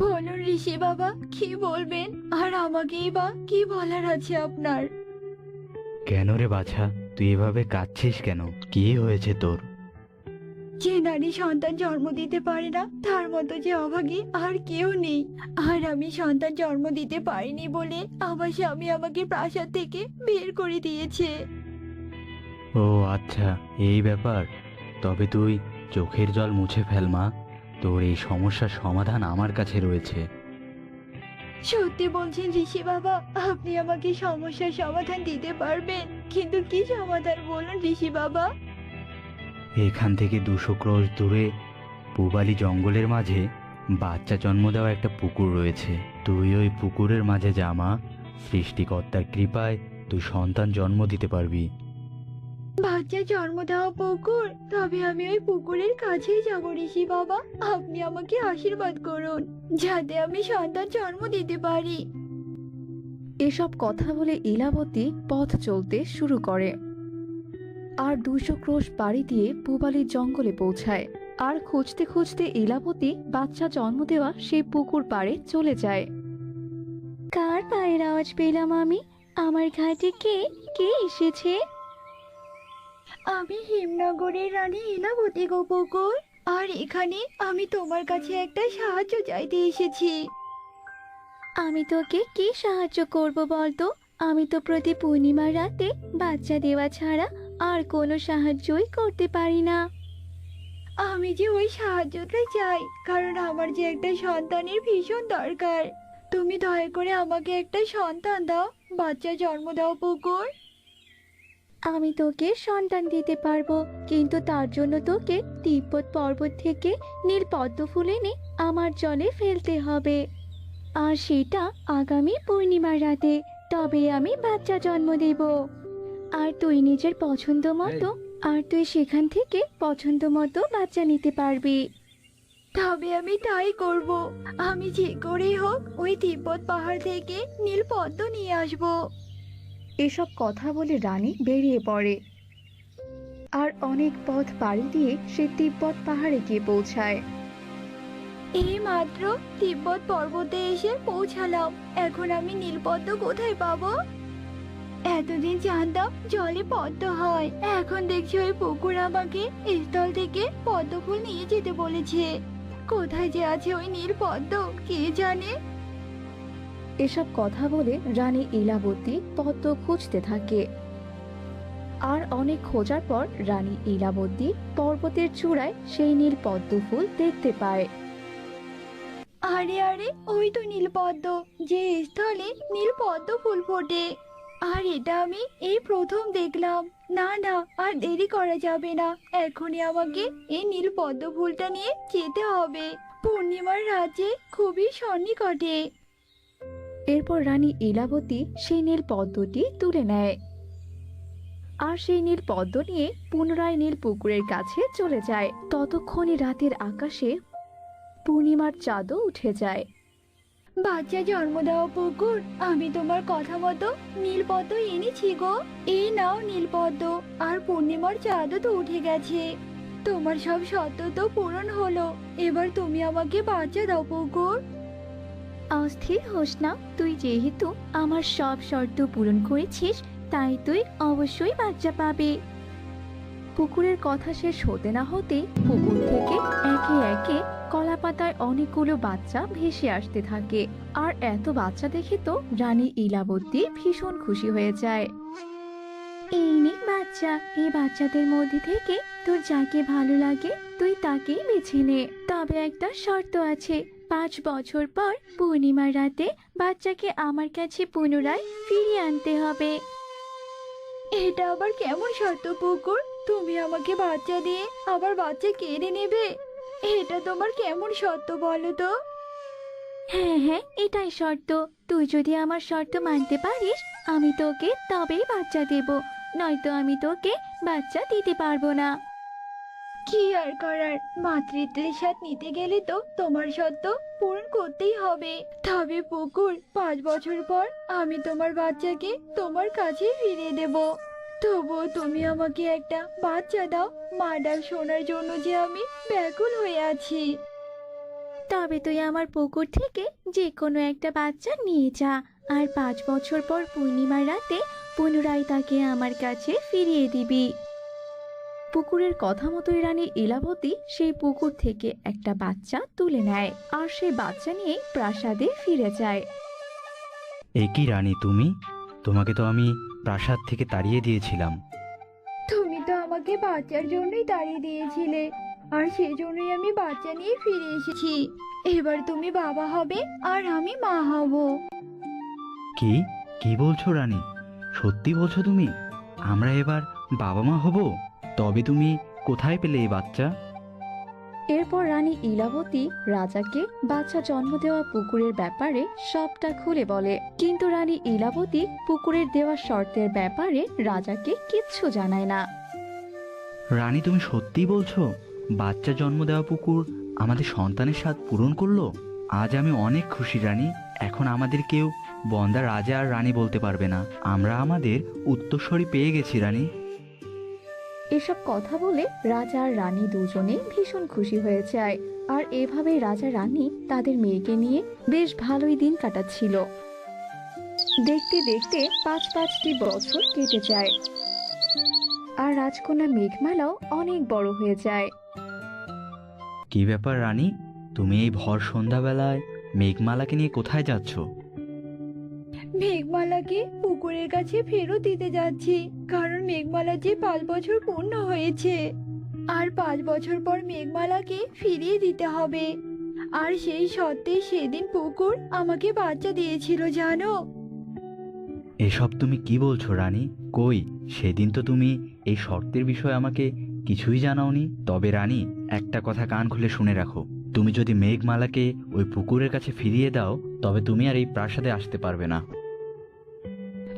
বলুন ঋষি বাবা কি বলবেন? আর আমাকেই বা কি বলার আছে আপনার? কেন রে বাছা? তুই এভাবে কাঁদছিস কেন? কি হয়েছে তোর? যে নারী সন্তান জন্ম দিতে পারে না তার মতো যে অভাগী আর কেউ নেই। আর আমি সন্তান জন্ম দিতে পারিনি বলে আমার স্বামী আমাকে প্রাসাদ থেকে বের করে দিয়েছে। ও আচ্ছা এই ব্যাপার। তবে তুই চোখের জল মুছে ফেল মা। তোর এই সমস্যার সমাধান আমার কাছে রয়েছে। সত্যি বলছেন ঋষি বাবা আপনি আমাকে সমস্যার সমাধান দিতে পারবেন কিন্তু কি সমাধান বলুন ঋষি বাবা? এখান থেকে দুশো ক্রোশ দূরে পুবালি জঙ্গলের মাঝে বাচ্চা জন্ম দেওয়া একটা পুকুর রয়েছে। তুই ওই পুকুরের মাঝে জামা সৃষ্টিকর্তার কৃপায় তুই সন্তান জন্ম দিতে পারবি। বাচ্চা জন্ম দেওয়া পুকুর তবে আমি ওই পুকুরের কাছেই যাব ঋষি বাবা। আপনি আমাকে আশীর্বাদ করুন যাতে আমি সন্তান জন্ম দিতে পারি। এসব কথা বলে ইলাবতী পথ চলতে শুরু করে। আর দুশো ক্রোশ পাড়ি দিয়ে পুবালির জঙ্গলে পৌঁছায়। আর খুঁজতে খুঁজতে ইলাবতী বাচ্চা জন্ম দেওয়া সেই পুকুর পাড়ে চলে যায়। কার পায়ের আওয়াজ পেলাম আমি? আমার ঘাটে কে কে এসেছে? আমি হিমনগরের রানী ইলাবতী গো পুকুর আর এখানে আমি তোমার কাছে একটা সাহায্য চাইতে এসেছি। আমি তোকে কি সাহায্য করব বলতো? আমি তো প্রতি পূর্ণিমা রাতে বাচ্চা দেওয়া ছাড়া আর কোনো সাহায্যই করতে পারি না। আমি যে ওই সাহায্যটা চাই, কারণ আমার যে একটা সন্তানের ভীষণ দরকার। তুমি দয়া করে আমাকে একটা সন্তান দাও, বাচ্চা জন্ম দাও পুকুর। আমি তোকে সন্তান দিতে পারব কিন্তু তার জন্য তোকে তিব্বত পর্বত থেকে নীল পদ্ম ফুল এনে আমার জলে ফেলতে হবে। আর সেটা আগামী পূর্ণিমার রাতে তবে আমি বাচ্চা জন্ম দেব। আর তুই নিজের পছন্দ মতো আর তুই সেখান থেকে পছন্দ মতো বাচ্চা নিতে পারবি। তবে আমি তাই করব। আমি যে করেই হোক ওই তিব্বত পাহাড় থেকে নীল পদ্ম নিয়ে আসব। এসব কথা বলে রানী বেরিয়ে পড়ে। আর অনেক পথ পাড়ি দিয়ে সে তিব্বত পাহাড়ে গিয়ে পৌঁছায়। এই মাত্র তিব্বত পর্বতে এসে পৌঁছালাম। এখন আমি নীলপদ্ম কোথায় পাবো? এতদিন জানতাম জলে পদ্ম হয়। এখন দেখছি ওই পুকুর আমাকে স্থল থেকে পদ্ম ফুল নিয়ে যেতে বলেছে। কোথায় যে আছে ওই নীল পদ্ম কে জানে? এসব কথা বলে রানী ইলাবতী পদ্ম খুঁজতে থাকে। আর অনেক খোঁজার পর রানী ইলাবতী পর্বতের চূড়ায় সেই নীল পদ্ম ফুল দেখতে পায়। আরে আরে, ওই তো নীলপদ্ম যে স্থলে নীলপদ্ম ফুল ফোটে। আর এটা আমি এই প্রথম দেখলাম। না না, আর দেরি করা যাবে না। এখনই আমাকে এই নীলপদ্ম ফুলটা নিয়ে যেতে হবে। পূর্ণিমার রাজ্যে খুবই সন্নিকটে। এরপর রানী ইলাবতী সেই নীল পদ্মটি তুলে নেয়। আর সেই নীল পদ্ম নিয়ে পুনরায় নীল পুকুরের কাছে চলে যায়। ততক্ষণে রাতের আকাশে পূর্ণিমার চাঁদও উঠে যায়। বাচ্চা জন্ম দেওয়া পুকুর, আমি তোমার কথা মতো নীলপদ্ম এনেছি গো। এই নাও নীলপদ্ম আর পূর্ণিমার চাঁদও তো উঠে গেছে। তোমার সব সত্য তো পূরণ হলো, এবার তুমি আমাকে বাচ্চা দাও পুকুর। অস্থির হোস না, তুই যেহেতু আমার সব শর্ত পূরণ করেছিস, তাই তুই অবশ্যই বাচ্চা পাবে। পুকুরের কথা শেষ হতে না হতে পুকুর থেকে একে একে কলা পাতায় অনেকগুলো বাচ্চা ভেসে আসতে থাকে। আর এত বাচ্চা দেখে তো রানী ইলাবতী ভীষণ খুশি হয়ে যায়। এই নে বাচ্চা, এই বাচ্চাদের মধ্যে থেকে তোর যাকে ভালো লাগে, তুই তাকেই বেছে নে। তবে একটা শর্ত আছে পাঁচ বছর পর পূর্ণিমার রাতে বাচ্চাকে আমার কাছে পুনরায় ফিরিয়ে আনতে হবে। এটা আবার কেমন শর্ত, পুকুর? তুমি আমাকে বাচ্চা দিয়ে আবার বাচ্চা কেড়ে নেবে? এটা তোমার কেমন শর্ত বলো তো? হ্যাঁ হ্যাঁ এটাই শর্ত। তুই যদি আমার শর্ত মানতে পারিস, আমি তোকে তবেই বাচ্চা দেব। নয়তো আমি তোকে বাচ্চা দিতে পারব না। কি আর করার? মাতৃত্বের নিতে গেলে তো তোমার শর্ত পূরণ করতেই হবে। তবে পুকুর, পাঁচ বছর পর আমি তোমার বাচ্চাকে তোমার কাছে ফিরিয়ে দেব। তবুও তুমি আমাকে একটা বাচ্চা দাও, মা ডাক শোনার জন্য যে আমি ব্যাকুল হয়ে আছি। তবে তুই আমার পুকুর থেকে যে কোনো একটা বাচ্চা নিয়ে যা আর পাঁচ বছর পর পূর্ণিমার রাতে পুনরায় তাকে আমার কাছে ফিরিয়ে দিবি। পুকুরের কথা মতোই রানী ইলাবতী সেই পুকুর থেকে একটা বাচ্চা তুলে নেয় আর সেই বাচ্চা নিয়ে প্রাসাদে ফিরে যায়। এ কি রানী তুমি? তোমাকে তো আমি প্রাসাদ থেকে তাড়িয়ে দিয়েছিলাম। তুমি তো আমাকে বাচ্চার জন্যই তাড়িয়ে দিয়েছিলে আর সেই জন্যই আমি বাচ্চা নিয়ে ফিরে এসেছি। এবার তুমি বাবা হবে আর আমি মা হব। কি? কি বলছো রানী? সত্যি বলছো তুমি? আমরা এবার বাবা মা হব? তবে তুমি কোথায় পেলে এই বাচ্চা? এরপর রানী ইলাবতী রাজাকে বাচ্চা জন্ম দেওয়া পুকুরের ব্যাপারে সবটা খুলে বলে। কিন্তু রানী ইলাবতী পুকুরের দেওয়া শর্তের ব্যাপারে রাজাকে কিচ্ছু জানায় না। রানী তুমি সত্যি বলছো বাচ্চা জন্ম দেওয়া পুকুর আমাদের সন্তানের স্বাদ পূরণ করল? আজ আমি অনেক খুশি রানী। এখন আমাদের কেউ বন্দা রাজা আর রানী বলতে পারবে না। আমরা আমাদের উত্তরস্বরী পেয়ে গেছি রানী। এসব কথা বলে রাজা আর রানী দুজনেই ভীষণ খুশি হয়ে যায়। আর এভাবে রাজা রানী তাদের মেয়েকে নিয়ে বেশ ভালোই দিন কাটাচ্ছিল। দেখতে দেখতে পাঁচ পাঁচটি বছর কেটে যায়। আর রাজকন্যা মেঘমালাও অনেক বড় হয়ে যায়। কি ব্যাপার রানী? তুমি এই ভর সন্ধ্যাবেলায় মেঘমালাকে নিয়ে কোথায় যাচ্ছ? মেঘমালাকে পুকুরের কাছে ফেরত দিতে যাচ্ছি, কারণ মেঘমালা যে পাঁচ বছর পূর্ণ হয়েছে। আর পাঁচ বছর পর মেঘমালাকে ফিরিয়ে দিতে হবে। আর সেই সত্ত্বে সেদিন পুকুর আমাকে বাচ্চা দিয়েছিল, জানো? এসব তুমি কি বলছো, রানী? কই? সেদিন তো তুমি এই শর্তের বিষয়ে আমাকে কিছুই জানাওনি। তবে রানী, একটা কথা কান খুলে শুনে রাখো। তুমি যদি মেঘমালাকে ওই পুকুরের কাছে ফিরিয়ে দাও, তবে তুমি আর এই প্রাসাদে আসতে পারবে না।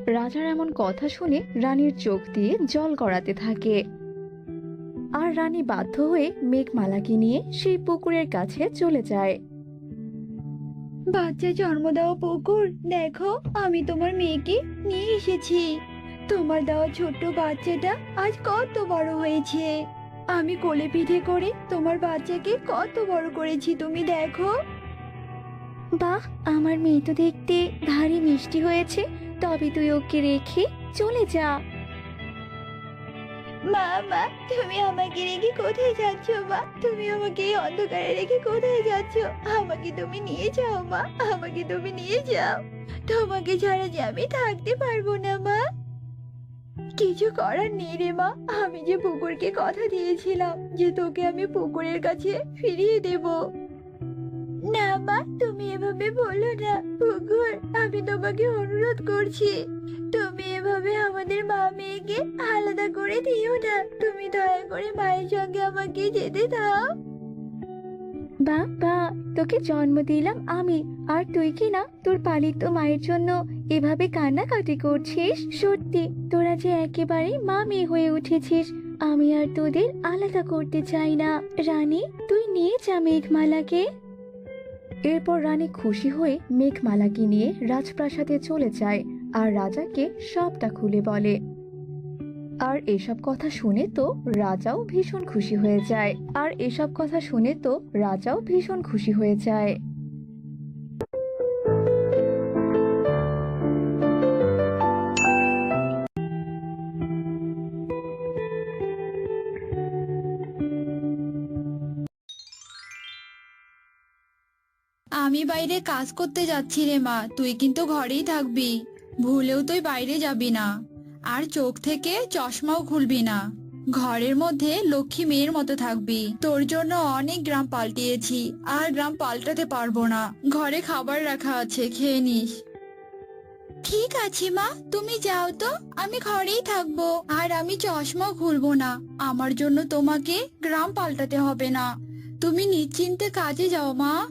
রাজার এমন কথা শুনে রানীর চোখ দিয়ে জল গড়াতে থাকে। আর রানী বাধ্য হয়ে মেঘমালাকে নিয়ে সেই পুকুরের কাছে চলে যায়। বাচ্চা জন্ম দেওয়া পুকুর দেখো আমি তোমার মেয়েকে নিয়ে এসেছি। তোমার দেওয়া ছোট্ট বাচ্চাটা আজ কত বড় হয়েছে। আমি কোলে পিঠে করে তোমার বাচ্চাকে কত বড় করেছি তুমি দেখো। বাহ আমার মেয়ে তো দেখতে ভারী মিষ্টি হয়েছে। তবে তুই ওকে রেখে চলে যা। মা মা, তুমি আমাকে রেখে কোথায় যাচ্ছ, মা? তুমি আমাকে এই অন্ধকারে রেখে কোথায় যাচ্ছ? আমাকে তুমি নিয়ে যাও, মা। আমাকে তুমি নিয়ে যাও। তোমাকে ছাড়া যে আমি থাকতে পারব না, মা। কিছু করার নেই রে, মা। আমি যে পুকুরকে কথা দিয়েছিলাম যে তোকে আমি পুকুরের কাছে ফিরিয়ে দেব। মা তুমি এভাবে বলো না। পুকুর আমি তোমাকে অনুরোধ করছি। তুমি এভাবে আমাদের মা মেয়েকে আলাদা করে দিও না। তুমি দয়া করে মায়ের সঙ্গে আমাকে যেতে দাও। বাবা তোকে জন্ম দিলাম আমি। আর তুই কি না তোর পালিত মায়ের জন্য এভাবে কান্নাকাটি করছিস? সত্যি, তোরা যে একেবারে মা মেয়ে হয়ে উঠেছিস, আমি আর তোদের আলাদা করতে চাই না। রানী, তুই নিয়ে যা মেঘমালাকে। এরপর রানী খুশি হয়ে মেঘমালাকে নিয়ে রাজপ্রাসাদে চলে যায় আর রাজাকে সবটা খুলে বলে। আর এসব কথা শুনে তো রাজাও ভীষণ খুশি হয়ে যায়। আর এসব কথা শুনে তো রাজাও ভীষণ খুশি হয়ে যায়। আমি বাইরে কাজ করতে যাচ্ছি রে মা, তুই কিন্তু ঘরেই থাকবি। ভুলেও তুই বাইরে যাবি না। আর চোখ থেকে চশমাও খুলবি না। ঘরের মধ্যে লক্ষ্মী মেয়ের মতো থাকবি। তোর জন্য অনেক গ্রাম পাল্টিয়েছি, আর গ্রাম পাল্টাতে পারব না। ঘরে খাবার রাখা আছে, খেয়ে নিস। ঠিক আছে মা, তুমি যাও তো, আমি ঘরেই থাকব। আর আমি চশমাও খুলবো না। আমার জন্য তোমাকে গ্রাম পাল্টাতে হবে না। তুমি নিশ্চিন্তে কাজে যাও মা।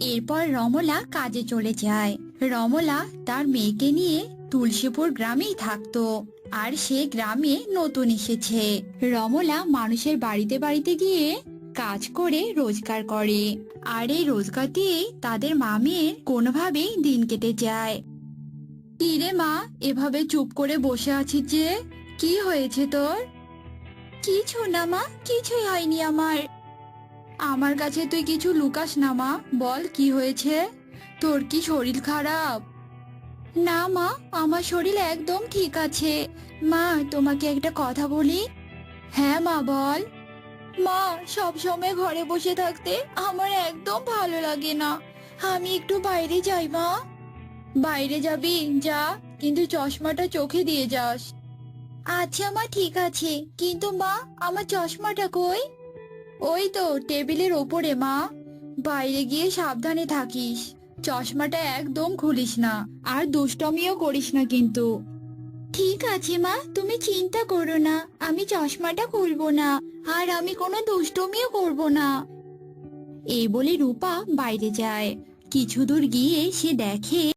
এরপর রমলা কাজে চলে যায়। রমলা তার মেয়েকে নিয়ে তুলসীপুর গ্রামেই থাকতো, আর সে গ্রামে নতুন এসেছে। রমলা মানুষের বাড়িতে বাড়িতে গিয়ে কাজ করে রোজগার করে, আর এই রোজগার দিয়েই তাদের মা মেয়ের কোনোভাবেই দিন কেটে যায়। কি রে মা, এভাবে চুপ করে বসে আছিস যে, কি হয়েছে তোর? কিছু না মা, কিছুই হয়নি আমার। আমার কাছে তুই কিছু লুকাস না, মা। বল, কি হয়েছে? তোর কি শরীর খারাপ? না, মা, আমার শরীর একদম ঠিক আছে। মা, তোমাকে একটা কথা বলি? হ্যাঁ মা, বল। মা, সব সময় ঘরে বসে থাকতে আমার একদম ভালো লাগে না। আমি একটু বাইরে যাই, মা। বাইরে যাবি? যা, কিন্তু চশমাটা চোখে দিয়ে যাস। আচ্ছা মা, ঠিক আছে। কিন্তু, মা, আমার চশমাটা কই? ওই তো টেবিলের ওপরে, মা। বাইরে গিয়ে সাবধানে থাকিস। চশমাটা একদম খুলিস না, আর দুষ্টমিও করিস না কিন্তু। ঠিক আছে, মা, তুমি চিন্তা করো না, আমি চশমাটা খুলবো না, আর আমি কোনো দুষ্টমিও করব না। এই বলে রূপা বাইরে যায়। কিছু দূর গিয়ে সে দেখে